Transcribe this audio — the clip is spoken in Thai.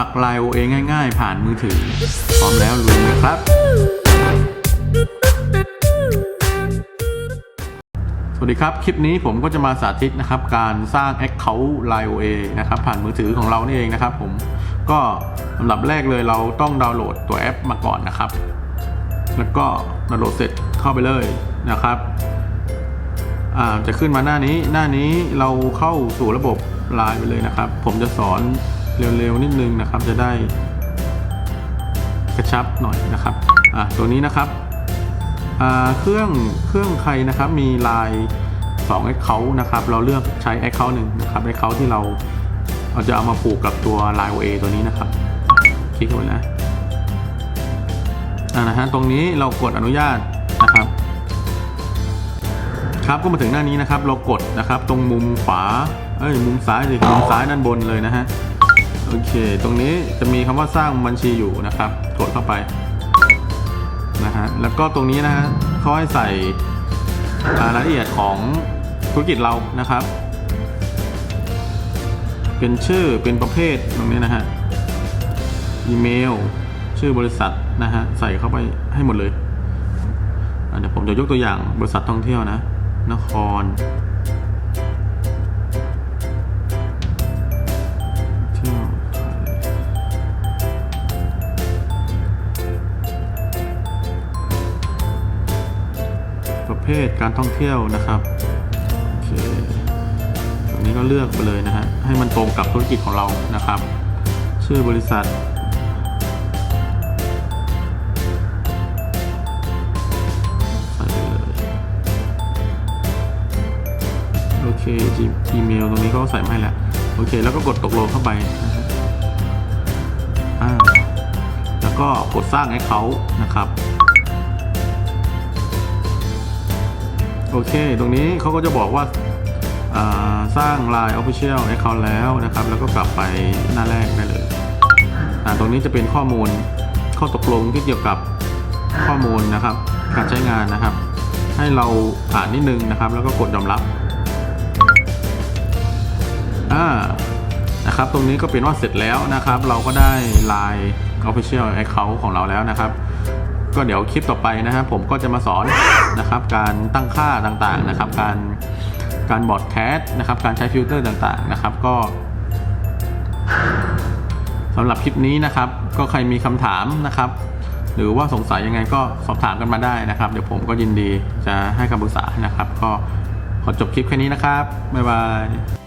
มัคร Line OA ง่าย ๆ ผ่านมือถือ พร้อมแล้วลุยเลยครับ สวัสดีครับ คลิปนี้ผมก็จะมาสาธิตนะครับ การสร้าง Account Line OA นะครับ ผ่านมือถือของเรานี่เองนะครับผมก็ลำดับแรกเลยเราต้องดาวน์โหลดตัวแอปมาก่อนนะครับ แล้วก็ดาวน์โหลดเสร็จเข้าไปเลยนะครับจะขึ้นมาหน้านี้หน้านี้เราเข้าสู่ระบบไลน์ไปเลยนะครับ ผมจะสอน เร็วๆนิดนึงนะครับ จะได้กระชับหน่อยนะครับอ่าตัวนี้นะครับอ่าเครื่องเครื่องใครนะครับมีลน์2 Account นะครับ เราเลือกใช้ Account หนึ่งนะครับ Account ที่เราเราจะเอามาผูกกับตัว Line OA ตัวนี้นะครับ คลิกเข้าไปนะอ่านะฮะตรงนี้เรากดอนุญาตนะครับ ครับก็มาถึงหน้านี้นะครับ เรากดนะครับ ตรงมุมขวาเอ้ยมุมซ้ายสิมุมซ้ายด้านบนเลยนะฮะ โอเค ตรงนี้จะมีคำว่าสร้างบัญชีอยู่นะครับ กดเข้าไปนะฮะแล้วก็ตรงนี้นะฮะเขาให้ใส่รายละเอียดของธุรกิจเรานะครับ เป็นชื่อเป็นประเภทตรงนี้นะฮะอีเมล ชื่อบริษัทนะฮะใส่เข้าไปให้หมดเลยเดี๋ยวผมจะยกตัวอย่างบริษัทท่องเที่ยวนะ นคร ประเภทการท่องเที่ยวนะครับโอเคตรงนี้ก็เลือกไปเลยนะฮะให้มันตรงกับธุรกิจของเรานะครับ ชื่อบริษัทใส่ไปเลยโอเคอีเมลตรงนี้ก็ใส่ไมาให้แล้วโอเค แล้วก็กดตกลงเข้าไปนะฮะอ่าแล้วก็กดสร้างให้เขานะครับ โอเค ตรงนี้เขาก็จะบอกว่าาสร้าง Line Official Account แล้วนะครับ แล้วก็กลับไปหน้าแรกได้เลยตรงนี้จะเป็นข้อมูลข้อตกลงที่เกี่ยวกับข้อมูลนะครับ การใช้งานนะครับ ให้เราอ่านนิดนึงนะครับ แล้วก็กดยอมรับอ่านะครับ ตรงนี้ก็เป็นว่าเสร็จแล้วนะครับ เราก็ได้ Line Official Account ของเราแล้วนะครับ ก็เดี๋ยวคลิปต่อไปนะครับผมก็จะมาสอนนะครับการตั้งค่าต่างๆนะครับ การการบอร์ดแคสนะครับการใช้ฟิลเตอร์ต่างๆนะครับก็สำหรับคลิปนี้นะครับ ก็ใครมีคำถามนะครับ หรือว่าสงสัยยังไงก็สอบถามกันมาได้นะครับ เดี๋ยวผมก็ยินดีจะให้คำปรึกษานะครับ ก็ขอจบคลิปแค่นี้นะครับบ๊ายบาย